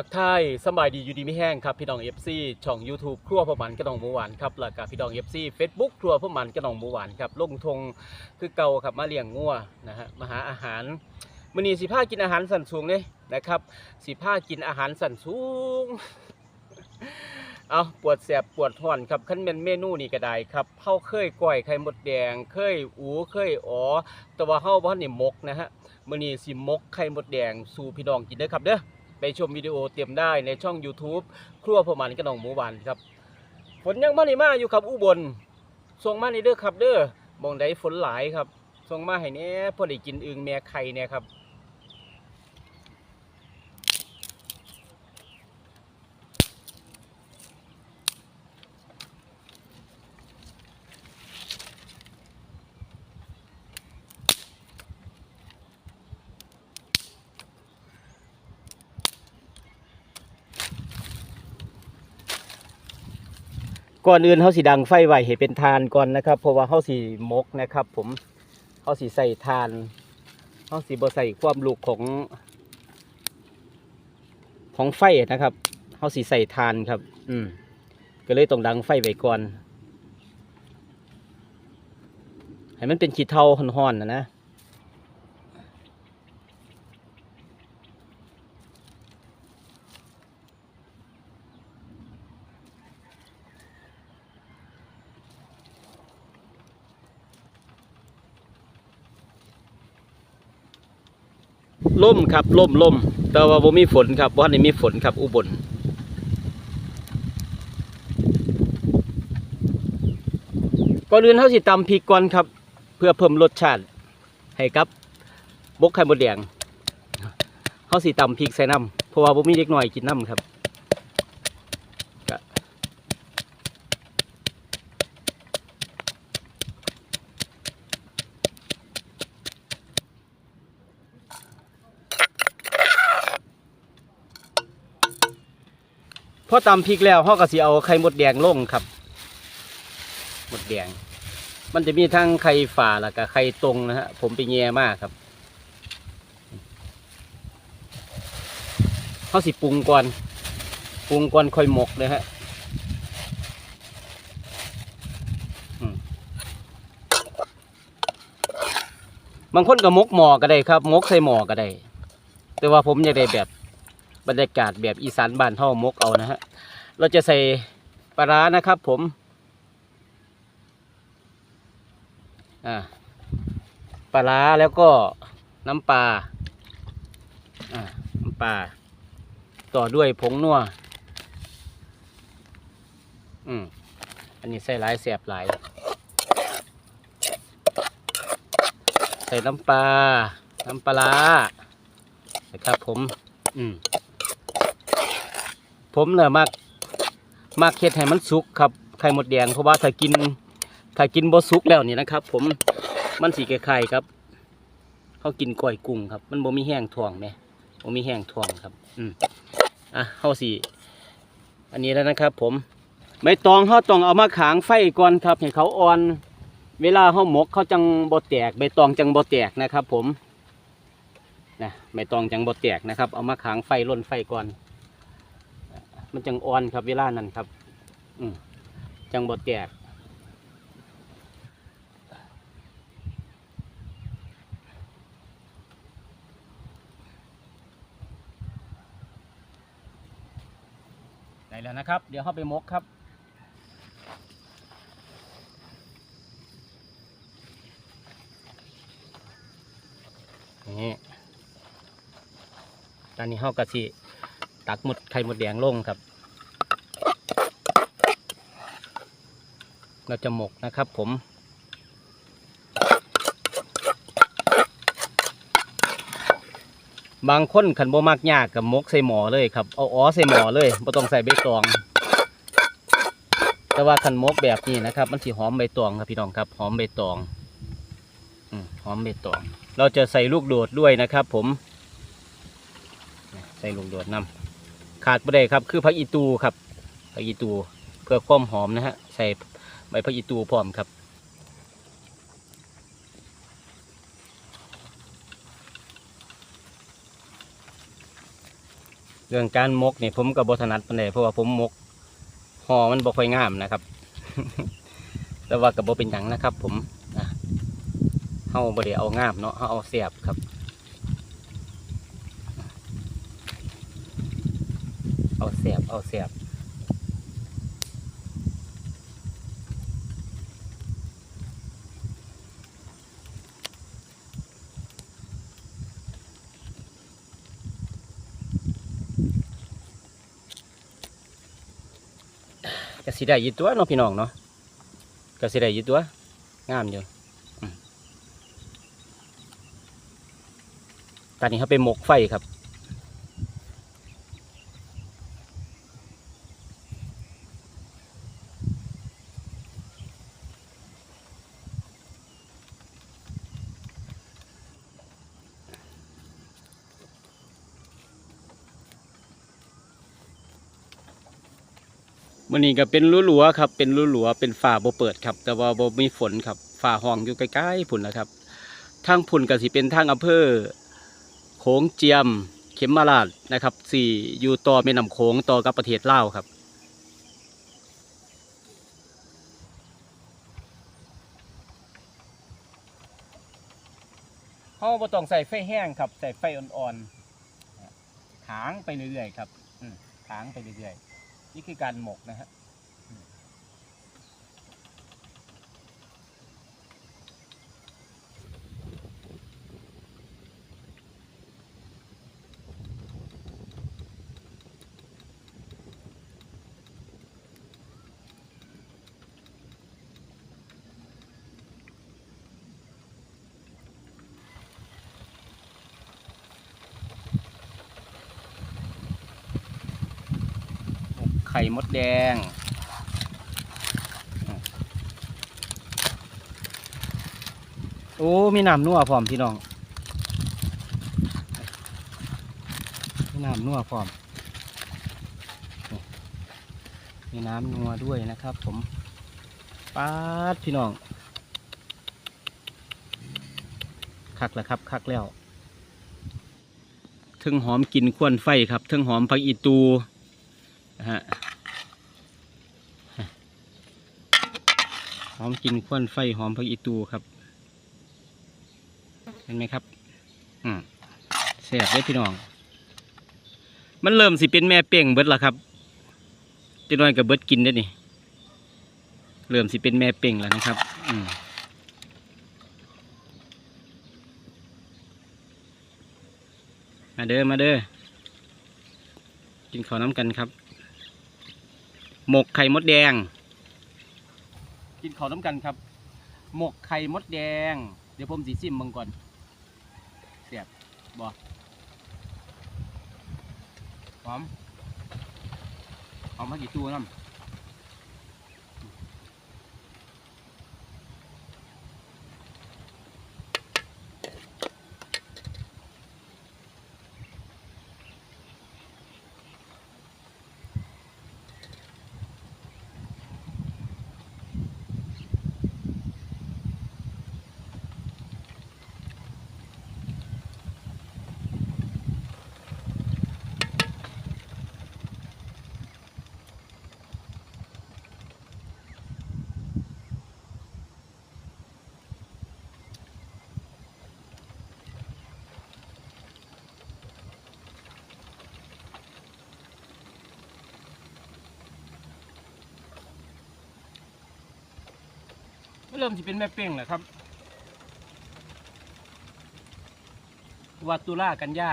ทักทายสบายดีอยู่ดีไม่แห้งครับพี่น้อง FC ช่อง YouTube ครัวพ่อหมันกระนองหมูหวานครับแล้วก็พี่น้อง FC Facebook ครัวพ่อหมันกระนองหมูหวานครับลงทงคือเก่าครับมาเลี้ยงงัวนะฮะมาหาอาหารมื้อนี้สิพากินอาหารสันสูงเลยนะครับสิพากินอาหารสันสูงเอาปวดแสบปวดห้อนครับขั้นเป็นเมนูนี่ก็ได้ครับเฮาเคยก้อยไข่มดแดง เคยอูเคยอ๋อแต่ว่าเฮาบ่ทันได้มกนะฮะมื้อนี้สิมกไข่มดแดงสู่พี่น้องกินเด้อครับเด้อ ไปชมวิดีโอเตรียมได้ในช่อง YouTube ครัวพมันกระนองหมูหวานครับฝนยังมาในมาอยู่ครับอุบลส่งมาในเด้อครับเด้อมองได้ฝนหลายครับส่งมาให้เนี้ยพอได้กินอึงแม่ไข่เนี่ยครับ ก่อนอื่นเฮาสิดังไฟไว้ให้เป็นทานก่อนนะครับเพราะว่าเฮาสิมกนะครับ ผมเฮาสิใส่ทานเฮาสิบ่ใส่ความลูกของ ของไฟนะครับเฮาสิใส่ทานครับ อืมก็เลยต้องดังไฟไว้ก่อนให้มันเป็นขีดเทาห่อนๆนะนะ ล่มครับล่มล่มแต่ว่าบ่มีฝนครับวันนี้มีฝนครับอุบลก่อนอื่นเฮาสิตำพริกก่อนครับ เพื่อเพิ่มรสชาติให้กับบกไข่มดแดงเฮาสิตำพริกใส่น้ำเพราะว่าบ่มีเด็กน้อยกินน้ำครับ อตำพริกแล้วเฮาก็สิเอาไข่มดแดงลงครับ มดแดง มันจะมีทั้งไข่ฝาแล้วก็ไข่ตรงนะฮะผมไปแง่มากครับเขาสิปรุงก่อนปรุงก่อนค่อยหมกเลยฮะบางคนก็หมกหมอก็ได้ครับหมกใส่หมอก็ได้ แต่ว่าผมอยากได้แบบ บรรยากาศแบบอีสานบ้านเฮามกเอานะฮะ เราจะใส่ปลาร้านะครับผม อ่า ปลาร้าแล้วก็น้ำปลา อ่า น้ำปลา ต่อด้วยผงนัว อืม อันนี้ใส่หลายแสบหลาย ใส่น้ำปลา น้ำปลาร้านะครับผม อืม ผมเนี่ยมักมักเฮ็ดให้มันสุกครับไข่หมดแดงเพราะว่าถ้ากินถ้ากินบสุกแล้วนี่นะครับ ผมมันสีไข่ครับเขากินก้อยกุ้งครับ มันบ่มีแห้งถ่วงไหมบ่มีแห้งถ่วงครับ อืมอะเขาสีอันนี้แล้วนะครับ ผมใบตองเขาต้องเอามาขางไฟก่อนครับให้เขาอ่อน เวลาเขาหมกเขาจังบ่แตกใบตองจังบ่แตกนะครับ ผมนะใบตองจังบ่แตกนะครับ เอามาขางไฟล่นไฟก่อน มันจังอ่อนครับเวลานั้นครับ อืมจังบ่แตกได้แล้วนะครับ เดี๋ยวเข้าไปมกครับนี่ตอนนี้เข้ากะสิ ตักหมดไข่หมดแดงลงครับ เราจะหมกนะครับผมบางคนขันบ่มักยากกับมกใส่หมอเลยครับเอาอ๋อใส่หมอเลยบ่ต้องใส่ใบตอง แต่ว่าขันมกแบบนี้นะครับ มันสีหอมใบตองครับพี่น้องครับหอมใบตองอหอมใบตอง เราจะใส่ลูกโดดด้วยนะครับ ผม ใส่ลูกโดดนำ ขาดไม่ได้ครับ คือผักอีตูครับผักอีตูเพื่อความหอมนะฮะใส่ใบผักอีตูพร้อมครับเรื่องการมกนี่ผมกับบถนัดปานใดเพราะว่าผมมกหอมันบ่ค่อยงามนะครับ แต่ว่ากับบ่เป็นหยังนะครับ ผมนะเฮาบ่ได้เอางามเนาะเฮาเอาเสียบครับ เอาเสีย บเอาเสียบก็สิได้ยิตัวเนาะพี่น้องเนาะก็สิได้ยิตัวงามอยู่ตอนนี้เขาไปหมกไฟครับ มื่อนี้ก็เป็นหลัวๆครับ เป็นหลัวๆเป็นฝ่าบ่เปิดครับ แต่ว่าบ่มีฝนครับฝ่าห้องอยู่ใกล้ๆพุ่นนะครับทางพุ่นก็สิเป็นทางอำเภอโขงเจียม เข็มราชนะครับสี่อยู่ต่อแม่น้ำโขงต่อกับประเทศลาวครับเขาบ่ต้องใส่ไฟแห้งครับ ใส่ไฟอ่อนๆถางไปเรื่อยๆครับถางไปเรื่อยๆ นี่คือการหมกนะฮะ ข่มดแดง โอ้ มีน้ำนัวพร้อมพี่น้อง มีน้ำนัวพร้อม มีน้ำนัวด้วยนะครับผมปาดพี่น้อง คักแล้วครับ คักแล้วถึงหอมกลินควนไฟครับถึงหอมผักอีตู นะฮะหอมกินควันไฟหอมผักอีตูครับ เห็นไหมครับ อืมแซ่บเลยพี่น้อง มันเริ่มสิเป็นแม่เป่งเบิดล้วครับจะน้อยกับเบิดกินได้นี่ เริ่มสิเป็นแม่เป่งแล้วนะครับ อืมมาเด้อ มาเด้อ กินข้าวน้ำกันครับ หมกไข่มดแดง กินข้าวน้ำกันครับ หมกไข่มดแดง เดี๋ยวผมสีซิมมึงก่อนเสียบบ่หอมหอมมากี่ตัวน้ำ เริ่มจะเป็นแม่เป้งแล้วครับ วัตุล่ากันยา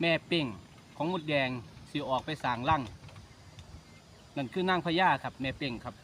แม่เป้งของมดแดงสิออกไปสางลั่งนั่นคือนางพญาครับ แม่เป้งครับ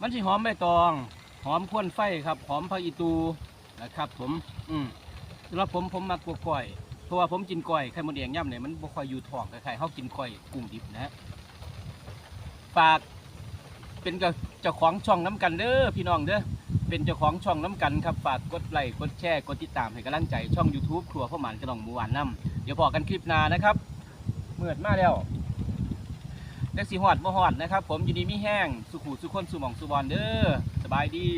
มันสิหอมใบตอง หอมควนไฟครับ หอมผักอีตูนะครับผม อืมสำหรับผมผมมักกว่าก้อย เพราะว่าผมกินก้อยไข่มดแดงย่ำเนี่ยมันบ่ค่อยอยู่ท้องใคล้ายๆเฮากินก้อยกุ้งดิบนะฮะฝากเป็นกับเจ้าของช่องน้ำกันเด้อพี่น้องเด้อเป็นเจ้าของช่องน้ำกันครับฝากกดไลค์กดแชร์กดติดตามให้กำลังใจช่อง YouTube ครัวข้าวหมันกระดองหมูหวานน้ำเดี๋ยวพอกันคลิปหน้านะครับเมื่อดมาแล้ว เล็กสีหอดบ่หอดนะครับ ผมยินดีมีแห้งสุขุสุขคนสุหมองสุบอลเด้อสบายดี